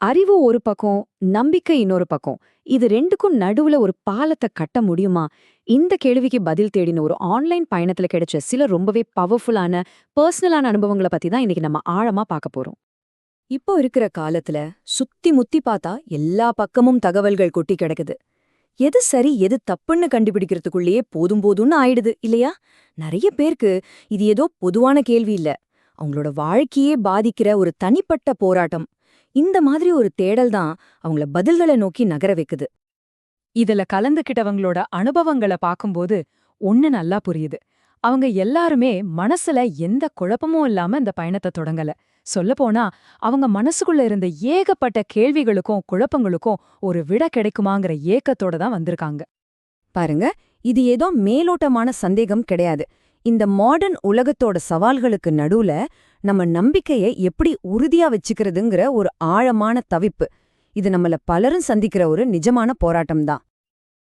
அறிவு ஒரு பக்கம் நம்பிக்கை இன்னொரு பக்கம். இது ரெண்டுக்கும் நடுவுல ஒரு பாலத்தை கட்ட முடியுமா? இந்த கேள்விக்கு பதில் தேடின ஒரு ஆன்லைன் பயணத்துல கிடைச்ச சில ரொம்பவே பவர்ஃபுல்லான பர்சனலான அனுபவங்களை பத்தி தான் இன்னைக்கு நம்ம ஆழமா பார்க்க போறோம். இப்போ இருக்கிற காலத்துல சுத்தி முத்தி பார்த்தா எல்லா பக்கமும் தகவல்கள் கொட்டி கிடக்குது. எது சரி எது தப்புன்னு கண்டுபிடிக்கிறதுக்குள்ளேயே போதும் போதும்னு ஆயிடுது இல்லையா? நிறைய பேருக்கு இது ஏதோ பொதுவான கேள்வி இல்ல. அவங்களோட வாழ்க்கையே பாதிக்கிற ஒரு தனிப்பட்ட போராட்டம். இந்த மாதிரி ஒரு தேடல் தான் அவங்கள பதில்களை நோக்கி நகர வைக்குது. இதுல கலந்துகிட்டவங்களோட அனுபவங்கள பாக்கும்போது ஒண்ணு நல்லா புரியுது. அவங்க எல்லாருமே மனசுல எந்த குழப்பமும் இல்லாம இந்த பயணத்தை தொடங்கல. சொல்லப்போனா அவங்க மனசுக்குள்ள இருந்த ஏகப்பட்ட கேள்விகளுக்கும் குழப்பங்களுக்கும் ஒரு விட கிடைக்குமாங்கிற ஏக்கத்தோட தான் வந்திருக்காங்க. பாருங்க இது ஏதோ மேலோட்டமான சந்தேகம் கிடையாது. இந்த மாடர்ன் உலகத்தோட சவால்களுக்கு நடுவுல நம்ம நம்பிக்கையை எப்படி உறுதியா வச்சுக்கிறதுங்கிற ஒரு ஆழமான தவிப்பு. இது நம்மள பலரும் சந்திக்கிற ஒரு நிஜமான போராட்டம் தான்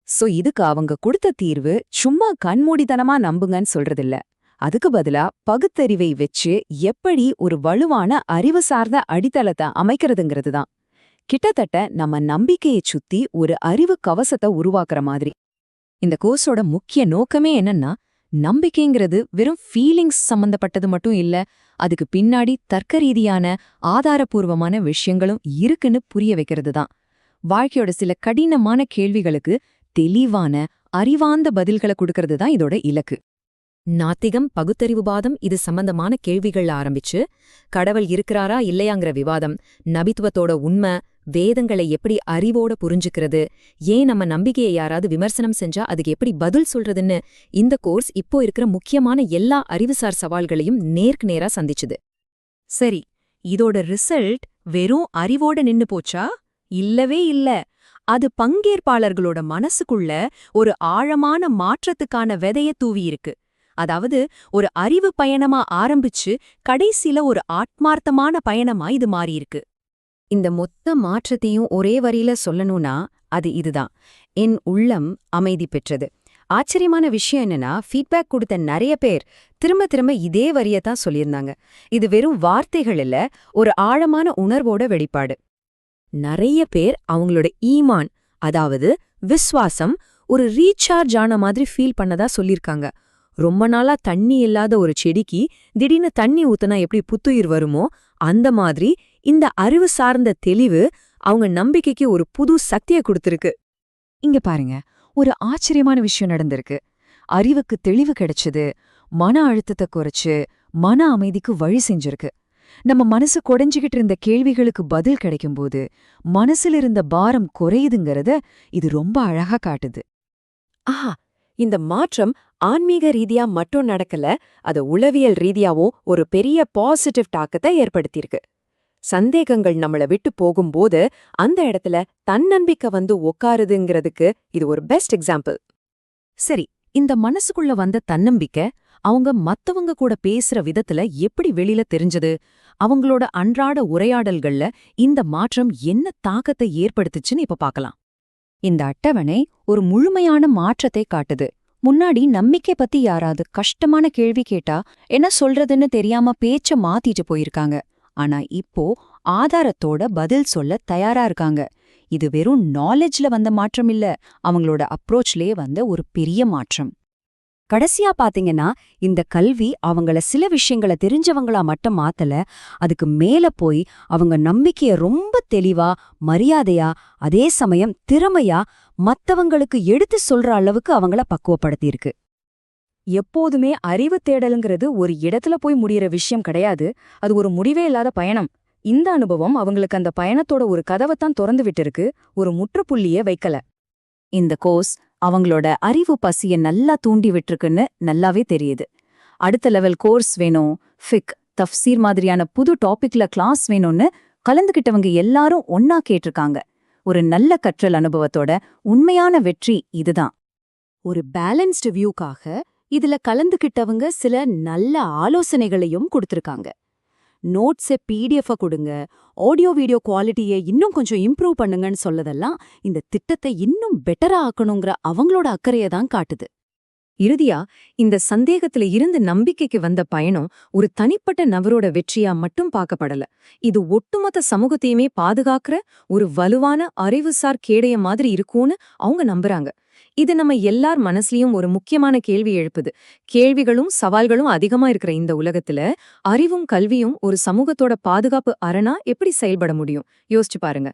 சோ இதுக்கு அவங்க கொடுத்த தீர்வு சும்மா கண்மூடித்தனமா நம்புங்கன்னு சொல்றதில்ல. அதுக்கு பதிலா பகுத்தறிவை வச்சு எப்படி ஒரு வலுவான அறிவு சார்ந்த அடித்தளத்தை அமைக்கிறதுங்கிறது தான் கிட்டத்தட்ட நம்ம நம்பிக்கையை சுத்தி ஒரு அறிவு கவசத்தை உருவாக்குற மாதிரி. இந்த கோர்ஸோட முக்கிய நோக்கமே என்னன்னா நம்பிக்கைங்கிறது வெறும் ஃபீலிங்ஸ் சம்பந்தப்பட்டது மட்டும் இல்ல அதுக்கு பின்னாடி தர்க்க ரீதியான ஆதாரபூர்வமான விஷயங்களும் இருக்குன்னு புரிய வைக்கிறது தான் வாழ்க்கையோட சில கடினமான கேள்விகளுக்கு தெளிவான அறிவார்ந்த பதில்களை கொடுக்கறது தான் இதோட இலக்கு. நாத்திகம் பகுத்தறிவுவாதம் இது சம்பந்தமான கேள்விகள் ஆரம்பிச்சு கடவுள் இருக்கிறாரா இல்லையாங்கிற விவாதம் நபித்துவத்தோட உண்மை வேதங்களை எப்படி அறிவோட புரிஞ்சுக்கிறது? ஏன் நம்ம நம்பிக்கையை யாராவது விமர்சனம் செஞ்சா அதுக்கு எப்படி பதில் சொல்றதுன்னு? இந்த கோர்ஸ் இப்போ இருக்கிற முக்கியமான எல்லா அறிவுசார் சவால்களையும் நேர்க்கு நேரா சந்திச்சுது. சரி இதோட ரிசல்ட் வெறும் அறிவோட நின்னு போச்சா? இல்லவே இல்ல. அது பங்கேற்பாளர்களோட மனசுக்குள்ள ஒரு ஆழமான மாற்றத்துக்கான விதைய தூவியிருக்கு அதாவது ஒரு அறிவு பயணமா ஆரம்பிச்சு கடைசில ஒரு ஆத்மார்த்தமான பயணமா இது மாறியிருக்கு இந்த மொத்த மாற்றத்தையும் ஒரே வரியில சொல்லணும்னா அது இதுதான். என் உள்ளம் அமைதி பெற்றது. ஆச்சரியமான விஷயம் என்னன்னா ஃபீட்பேக் கொடுத்த நிறைய பேர் திரும்ப திரும்ப இதே வரியத்தான் சொல்லியிருந்தாங்க. இது வெறும் வார்த்தைகள் இல்ல ஒரு ஆழமான உணர்வோட வெளிப்பாடு. நிறைய பேர் அவங்களோட ஈமான் அதாவது விஸ்வாசம் ஒரு ரீசார்ஜ் ஆன மாதிரி ஃபீல் பண்ணதா சொல்லியிருக்காங்க. ரொம்ப நாளா தண்ணி இல்லாத ஒரு செடிக்கு திடீர்னு தண்ணி ஊத்துனா எப்படி புத்துயிர் வருமோ அந்த மாதிரி இந்த அறிவு சார்ந்த தெளிவு அவங்க நம்பிக்கைக்கு ஒரு புது சக்தியை கொடுத்திருக்கு. இங்க பாருங்க ஒரு ஆச்சரியமான விஷயம் நடந்திருக்கு. அறிவுக்கு தெளிவு கிடைச்சது மன அழுத்தத்தை குறைச்சு மன அமைதிக்கு வழி செஞ்சிருக்கு. நம்ம மனசு குடைஞ்சுகிட்டு இருந்த கேள்விகளுக்கு பதில் கிடைக்கும்போது மனசுல இருந்த பாரம் குறையுதுங்கிறத இது ரொம்ப அழகா காட்டுது. ஆஹா இந்த மாற்றம் ஆன்மீக ரீதியா மட்டும் நடக்கல அது உளவியல் ரீதியாவும் ஒரு பெரிய பாசிட்டிவ் தாக்கத்தை ஏற்படுத்தியிருக்கு. சந்தேகங்கள் நம்மள விட்டு போகும்போது அந்த இடத்துல தன்னம்பிக்கை வந்து உக்காருதுங்கிறதுக்கு இது ஒரு பெஸ்ட் எக்ஸாம்பிள் சரி இந்த மனசுக்குள்ள வந்த தன்னம்பிக்கை அவங்க மத்தவங்க கூட பேசுற விதத்துல எப்படி வெளியில தெரிஞ்சது? அவங்களோட அன்றாட உரையாடல்கள்ல இந்த மாற்றம் என்ன தாக்கத்தை ஏற்படுத்துச்சுன்னு இப்ப பார்க்கலாம் இந்த அட்டவணை ஒரு முழுமையான மாற்றத்தை காட்டுது. முன்னாடி நம்பிக்கை பத்தி யாராவது கஷ்டமான கேள்வி கேட்டா என்ன சொல்றதுன்னு தெரியாம பேச்ச மாத்திட்டு போயிருக்காங்க. ஆனா இப்போ ஆதாரத்தோட பதில் சொல்ல தயாரா இருக்காங்க. இது வெறும் நாலேஜ்ல வந்த மாற்றம் இல்ல அவங்களோட அப்ரோச்லயே வந்த ஒரு பெரிய மாற்றம். கடைசியா பாத்தீங்கன்னா இந்த கல்வி அவங்கள சில விஷயங்கள தெரிஞ்சவங்களா மட்டும் மாத்தல அதுக்கு மேல போய் அவங்க நம்பிக்கைய ரொம்ப தெளிவா மரியாதையா அதே சமயம் திறமையா மத்தவங்களுக்கு எடுத்து சொல்ற அளவுக்கு அவங்கள பக்குவப்படுத்தியிருக்கு. எப்போதுமே அறிவு தேடலுங்கிறது ஒரு இடத்துல போய் முடிகிற விஷயம் கிடையாது. அது ஒரு முடிவே இல்லாத பயணம். இந்த அனுபவம் அவங்களுக்கு அந்த பயணத்தோட ஒரு கதவைத்தான் திறந்து விட்டிருக்கு ஒரு முற்றுப்புள்ளிய வைக்கல. இந்த கோர்ஸ் அவங்களோட அறிவு பசிய நல்லா தூண்டி விட்டுருக்குன்னு நல்லாவே தெரியுது. அடுத்த லெவல் கோர்ஸ் வேணும். ஃபிக் தஃப்சீர் மாதிரியான புது டாபிக்ல கிளாஸ் வேணும்னு கலந்துகிட்டவங்க எல்லாரும் ஒன்னா கேட்டிருக்காங்க. ஒரு நல்ல கற்றல் அனுபவத்தோட உண்மையான வெற்றி இதுதான். ஒரு பேலன்ஸ்டு வியூக்காக இதுல கலந்துகிட்டவங்க சில நல்ல ஆலோசனைகளையும் கொடுத்திருக்காங்க. நோட்ஸை பிடிஎஃப் கொடுங்க ஆடியோ வீடியோ குவாலிட்டியை இன்னும் கொஞ்சம் இம்ப்ரூவ் பண்ணுங்கன்னு சொல்லதெல்லாம் இந்த திட்டத்தை இன்னும் பெட்டரா ஆக்கணுங்கிற அவங்களோட அக்கறையை தான் காட்டுது. இறுதியா இந்த சந்தேகத்துல இருந்து நம்பிக்கைக்கு வந்த பயணம் ஒரு தனிப்பட்ட நபரோட வெற்றியா மட்டும் பார்க்கப்படல. இது ஒட்டுமொத்த சமூகத்தையுமே பாதுகாக்கிற ஒரு வலுவான அறிவுசார் கேடைய மாதிரி இருக்கும்னு அவங்க நம்புறாங்க. இது நம்ம எல்லார் மனசுலயும் ஒரு முக்கியமான கேள்வி எழுப்புது. கேள்விகளும் சவால்களும் அதிகமா இருக்கிற இந்த உலகத்துல அறிவும் கல்வியும் ஒரு சமூகத்தோட பாதுகாப்பு அரணா எப்படி செயல்பட முடியும்? யோசிச்சு பாருங்க.